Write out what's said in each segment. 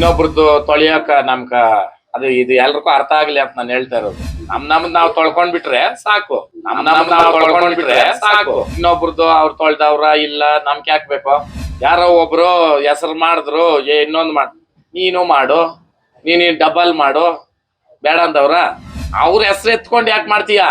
ಇನ್ನೊಬ್ರದ್ದು ತೊಳಿಯಾಕ ನಮ್ಗ ಅದು ಇದು ಎಲ್ರಿಗೂ ಅರ್ಥ ಆಗ್ಲಿ ಅಂತ ನಾನು ಹೇಳ್ತಾ ಇರೋದು. ನಮ್ ನಮ್ದ್ ನಾವ್ ತೊಳ್ಕೊಂಡ್ ಬಿಟ್ರೆ ಸಾಕು. ನಮ್ ನಮ್ದ್ ನಾವ್ ತೊಳ್ಕೊಂಡ್ ಬಿಟ್ರೆ ಸಾಕು. ಇನ್ನೊಬ್ರದ್ದು ಅವ್ರು ತೊಳ್ದವ್ರ ಇಲ್ಲ ನಮ್ಗೆ ಹಾಕ್ಬೇಕು ಯಾರೋ ಒಬ್ರು ಹೆಸರು ಮಾಡಿದ್ರು, ಏ, ಇನ್ನೊಂದ್ ಮಾಡ್, ನೀನು ಮಾಡು, ನೀನು ಡಬಲ್ ಮಾಡು, ಬೇಡ ಅಂದವ್ರ? ಅವ್ರ ಹೆಸರು ಎತ್ಕೊಂಡು ಯಾಕೆ ಮಾಡ್ತೀಯ?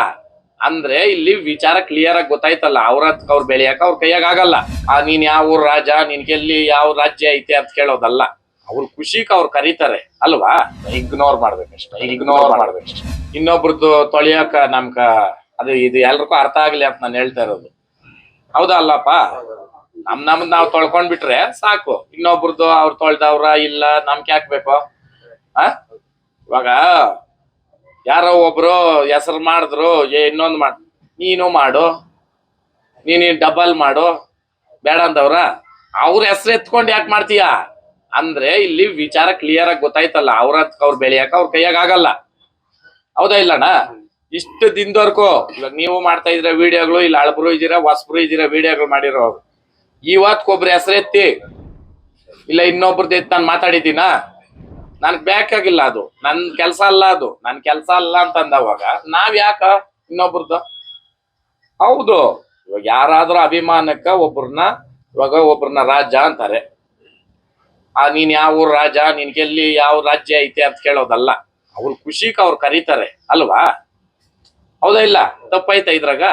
ಅಂದ್ರೆ ಇಲ್ಲಿ ವಿಚಾರ ಕ್ಲಿಯರ್ ಆಗಿ ಗೊತ್ತಾಯ್ತಲ್ಲ, ಅವ್ರ ಅವ್ರ ಬೆಳೆಯಕ ಅವ್ರ ಕೈಯಾಗ ಆಗಲ್ಲ. ಆ, ನೀನ್ ಯಾವ ಊರ್ ರಾಜ, ನಿನ್ಗೆಲ್ಲಿ ಯಾವ ರಾಜ್ಯ ಐತೆ ಅಂತ ಕೇಳೋದಲ್ಲ. ಅವ್ರ ಖುಷಿಗೆ ಅವ್ರು ಕರೀತಾರೆ, ಅಲ್ವಾ? Ignore ಮಾಡ್ಬೇಕಷ್ಟೇ ignore ಮಾಡ್ಬೇಕಷ್ಟೇ. ಇನ್ನೊಬ್ರದ್ದು ತೊಳಿಯಕ ನಮ್ಗ ಅದು ಇದು ಎಲ್ರಿಗೂ ಅರ್ಥ ಆಗ್ಲಿ ಅಂತ ನಾನು ಹೇಳ್ತಾ ಇರೋದು. ಹೌದಾ ಅಲ್ಲಪ್ಪ? ನಮ್ ನಮ್ದ್ ನಾವ್ ತೊಳ್ಕೊಂಡ್ ಬಿಟ್ರೆ ಸಾಕು. ಇನ್ನೊಬ್ರದ್ದು ಅವ್ರು ತೊಳ್ದವ್ರ ಇಲ್ಲ ನಮ್ಗೆ ಹಾಕ್ಬೇಕು ಆ? ಇವಾಗ ಯಾರೋ ಒಬ್ರು ಹೆಸರು ಮಾಡಿದ್ರು, ಏ ಇನ್ನೊಂದು ಮಾಡ್, ನೀನು ಮಾಡು, ನೀನು ಡಬಲ್ ಮಾಡು ಬೇಡ ಅಂದವ್ರ ಅವ್ರ ಹೆಸರು ಎತ್ಕೊಂಡು ಯಾಕೆ ಮಾಡ್ತೀಯ? ಅಂದ್ರೆ ಇಲ್ಲಿ ವಿಚಾರ ಕ್ಲಿಯರ್ ಆಗಿ ಗೊತ್ತಾಯ್ತಲ್ಲ, ಅವ್ರ ಅವ್ರ ಬೆಳೆಯಕ ಅವ್ರ ಕೈಯಾಗ ಆಗಲ್ಲ. ಹೌದಾ ಇಲ್ಲಣ್ಣ? ಇಷ್ಟು ದಿನದವರೆಗೂ, ಇವಾಗ ನೀವು ಮಾಡ್ತಾ ಇದ್ರ ವಿಡಿಯೋಗಳು ಇಲ್ಲ ಅಳಬ್ರು ಇದ್ದೀರಾ, ಹೊಸಬ್ರು ಇದ್ದೀರಾ ವಿಡಿಯೋಗಳು ಮಾಡಿರೋ ಇವತ್ಕೊಬ್ರು ಹೆಸರು ಎತ್ತಿ, ಇಲ್ಲ ಇನ್ನೊಬ್ರದ್ದು ಎತ್ತಿ ನಾನು ಮಾತಾಡಿದ್ದೀನಾ? ನನ್ಗೆ ಬೇಕಾಗಿಲ್ಲ ಅದು. ನನ್ ಕೆಲಸ ಅಲ್ಲ ಅದು. ನನ್ ಕೆಲಸ ಅಲ್ಲ ಅಂತಂದವಾಗ ನಾವ್ ಯಾಕ ಇನ್ನೊಬ್ರದ್ದು ಹೌದು. ಇವಾಗ ಯಾರಾದ್ರೂ ಅಭಿಮಾನಕ್ಕ ಒಬ್ರನ್ನ, ಇವಾಗ ಒಬ್ರನ್ನ ರಾಜ ಅಂತಾರೆ. ಆ, ನೀನ್ ಯಾವ ಊರ್ ರಾಜ ನಿನ್ಗೆಲ್ಲಿ ಯಾವ ರಾಜ್ಯ ಐತೆ ಅಂತ ಕೇಳೋದಲ್ಲ. ಅವ್ರ ಖುಷಿಗೆ ಅವ್ರು ಕರೀತಾರೆ, ಅಲ್ವಾ? ಹೌದಾ ಇಲ್ಲ? ತಪ್ಪೈತ ಇದ್ರಾಗ?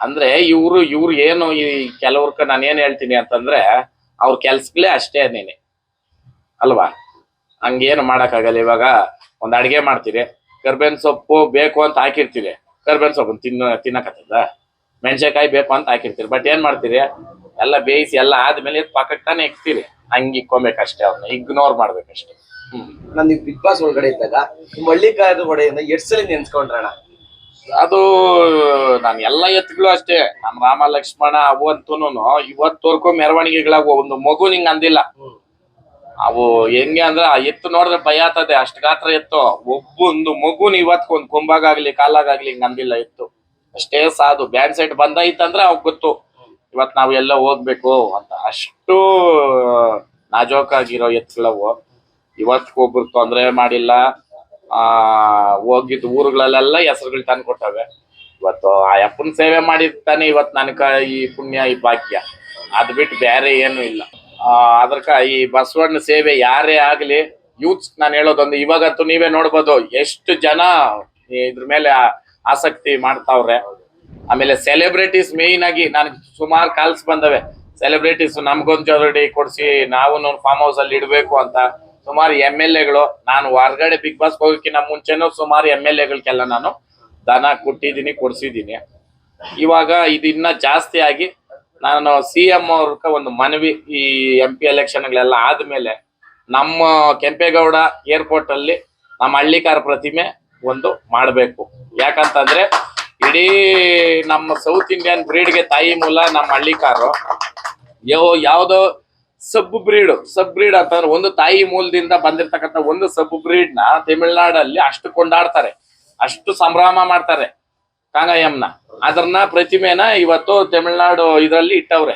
ಅಂದ್ರೆ ಇವ್ರು ಇವ್ರು ಏನು ಈ ಕೆಲವ್ರಕ ನಾನು ಏನ್ ಹೇಳ್ತೀನಿ ಅಂತಂದ್ರೆ, ಅವ್ರ ಕೆಲ್ಸಗಳೇ ಅಷ್ಟೇ ನೀನೆ. ಅಲ್ವಾ? ಹಂಗೇನು ಮಾಡೋಕ್ಕಾಗಲ್ಲ ಇವಾಗ. ಒಂದು ಅಡುಗೆ ಮಾಡ್ತೀರಿ. ಕರ್ಬೇವಿನ ಸೊಪ್ಪು ಬೇಕು ಅಂತ ಹಾಕಿರ್ತೀರಿ. ಕರ್ಬೇವಿನ ಸೊಪ್ಪು ತಿನ್ನ, ತಿನ್ನಕತ್ತದ? ಮೆಣಸಿನಕಾಯಿ ಬೇಕು ಅಂತ ಹಾಕಿರ್ತೀರಿ. ಬಟ್ ಏನು ಮಾಡ್ತೀರಿ? ಎಲ್ಲ ಬೇಯಿಸಿ, ಎಲ್ಲ ಆದ್ಮೇಲೆ ಪಕ್ಕಕ್ಕೆ ತಾನೇ ಇಕ್ತೀರಿ. ಹಂಗೆ ಇಕ್ಕೊಬೇಕಷ್ಟೇ ಅವ್ರನ್ನ ಇಗ್ನೋರ್ ಮಾಡ್ಬೇಕಷ್ಟೇ. ಹ್ಮ್. ನಾನು ನೀವು ಬಿಗ್ ಬಾಸ್ ಒಳಗಡೆ ಇದ್ದಾಗ ನಿಮ್ಮ ಹಳ್ಳಿಕಾರದ ಹೊಡೆಯಿಂದ ಎಷ್ಟು ಸಲ ನೆನ್ಸ್ಕೊಂಡ್ರಣ ಅದು ನಾನು ಎಲ್ಲ ಎತ್ತುಗಳು ಅಷ್ಟೇ. ನಮ್ಮ ರಾಮ ಲಕ್ಷ್ಮಣ ಅವು ಅಂತೂನು ಇವತ್ತವರೆಗೂ ಮೆರವಣಿಗೆಗಳಾಗ ಒಂದು ಮಗು ನಿಂಗೆ ಅಂದಿಲ್ಲ. ಅವು ಹೆಂಗೆ ಅಂದ್ರೆ ಆ ಎತ್ತು ನೋಡಿದ್ರೆ ಭಯ ಆತದೆ ಅಷ್ಟ್ ಗಾತ್ರ ಎತ್ತು. ಒಬ್ಬೊಂದು ಮಗುನ್ ಇವತ್ತು ಒಂದ್ ಕೊಂಬಾಗಾಗ್ಲಿ ಕಾಲಾಗಾಗ್ಲಿ ಹಿಂಗ್ ಅಂದಿಲ್ಲ ಎತ್ತು. ಅಷ್ಟೇ ಸಾಧು ಬ್ಯಾಂಡ್ ಸೆಟ್ ಬಂದೈತಂದ್ರೆ ಅವ್ ಗೊತ್ತು. ಇವತ್ ನಾವು ಎಲ್ಲ ಹೋಗ್ಬೇಕು ಅಂತ. ಅಷ್ಟು ನಾಜೋಕಾಗಿರೋ ಎತ್ತುಗಳವು. ಇವತ್ಗೊಬ್ರು ತೊಂದರೆ ಮಾಡಿಲ್ಲ. ಆ, ಹೋಗಿದ್ ಊರುಗಳಲ್ಲೆಲ್ಲ ಹೆಸರುಗಳು ತಂದು ಕೊಟ್ಟವೆ. ಇವತ್ತು ಆ ಅಪ್ಪನ ಸೇವೆ ಮಾಡಿದ್ ತಾನೇ ಇವತ್ ನನಕ ಈ ಪುಣ್ಯ, ಈ ಭಾಗ್ಯ. ಅದ್ ಬಿಟ್ಟು ಬೇರೆ ಏನು ಇಲ್ಲ. ಆ ಅದಕ್ಕ ಈ ಬಸವಣ್ಣ ಸೇವೆ ಯಾರೇ ಆಗ್ಲಿ ಯೂತ್ಸ್ ನಾನು ಹೇಳೋದೊಂದು, ಇವಾಗಂತೂ ನೀವೇ ನೋಡ್ಬೋದು, ಎಷ್ಟು ಜನ ಇದ್ರ ಮೇಲೆ ಆಸಕ್ತಿ ಮಾಡ್ತಾವ್ರೆ. ಆಮೇಲೆ ಸೆಲೆಬ್ರಿಟೀಸ್ ಮೇಯ್ನ್ ಆಗಿ ನನಗೆ ಸುಮಾರು ಕಾಲ್ಸ್ ಬಂದವೆ. ಸೆಲೆಬ್ರಿಟೀಸ್ ನಮ್ಗೊಂದು ಜೋಡಿ ಕೊಡಿಸಿ, ನಾವು ಫಾರ್ಮ್ ಹೌಸ್ ಅಲ್ಲಿ ಇಡಬೇಕು ಅಂತ. ಸುಮಾರು ಎಂ ಎಲ್ ಎಗಳು ನಾನು ಹೊರಗಡೆ ಬಿಗ್ ಬಾಸ್ ಹೋಗೋಕ್ಕಿಂತ ಮುಂಚೆನೂ ಸುಮಾರು ಎಂ ಎಲ್ ಎಗಳಿಗೆಲ್ಲ ನಾನು ದನ ಕೊಟ್ಟಿದ್ದೀನಿ, ಕೊಡಿಸಿದ್ದೀನಿ. ಇವಾಗ ಇದು ಇನ್ನ ಜಾಸ್ತಿ ಆಗಿ ನಾನು ಸಿ ಎಂ ಅವ್ರಕ್ಕ ಒಂದು ಮನವಿ ಈ ಎಂ ಪಿ ಎಲೆಕ್ಷನ್ಗಳೆಲ್ಲ ಆದ್ಮೇಲೆ ನಮ್ಮ ಕೆಂಪೇಗೌಡ ಏರ್ಪೋರ್ಟ್ ಅಲ್ಲಿ ನಮ್ಮ ಹಳ್ಳಿಕಾರ ಪ್ರತಿಮೆ ಒಂದು ಮಾಡಬೇಕು. ಯಾಕಂತಂದ್ರೆ ಇಡೀ ನಮ್ಮ ಸೌತ್ ಇಂಡಿಯನ್ ಬ್ರೀಡ್ಗೆ ತಾಯಿ ಮೂಲ ನಮ್ಮ ಹಳ್ಳಿ ಕಾರು ಯಾವ ಯಾವುದೋ ಸಬ್ ಬ್ರೀಡ್ ಸಬ್ ಬ್ರೀಡ್ ಅಂತಂದ್ರೆ ಒಂದು ತಾಯಿ ಮೂಲದಿಂದ ಬಂದಿರ್ತಕ್ಕಂಥ ಒಂದು ಸಬ್ ಬ್ರೀಡ್ನ ತಮಿಳ್ನಾಡಲ್ಲಿ ಅಷ್ಟು ಕೊಂಡಾಡ್ತಾರೆ, ಅಷ್ಟು ಸಂಭ್ರಮ ಮಾಡ್ತಾರೆ ಕಾಂಗಾಯಂನ ಅದನ್ನ ಪ್ರತಿಮೆನ ಇವತ್ತು ತಮಿಳ್ನಾಡು ಇದರಲ್ಲಿ ಇಟ್ಟವ್ರೆ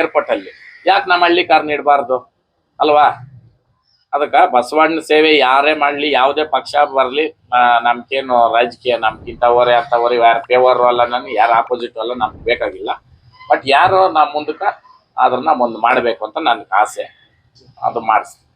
ಏರ್ಪೋರ್ಟ್ ಅಲ್ಲಿ. ಯಾಕೆ ನಮ್ಮ ಹಳ್ಳಿ ಕಾರ್ನ ನೀಡಬಾರ್ದು? ಅಲ್ವಾ? ಅದಕ್ಕ ಬಸವಣ್ಣ ಸೇವೆ ಯಾರೇ ಮಾಡಲಿ, ಯಾವುದೇ ಪಕ್ಷ ಬರಲಿ ನಮ್ಗೇನು ರಾಜಕೀಯ ನಮ್ಗಿಂತವರೇ ಅಂತವರೇ, ಯಾರು ಫೇವರ್ ಅಲ್ಲ ನನಗೆ ಯಾರು ಆಪೋಸಿಟ್ ಅಲ್ಲ, ನಮ್ಗೆ ಬೇಕಾಗಿಲ್ಲ. ಬಟ್ ಯಾರು ನಮ್ಮ ಮುಂದಕ್ಕೆ ಅದನ್ನ ಒಂದು ಮಾಡಬೇಕು ಅಂತ ನನ್ಗೆ ಆಸೆ. ಅದು ಮಾಡಿಸ್ತೀನಿ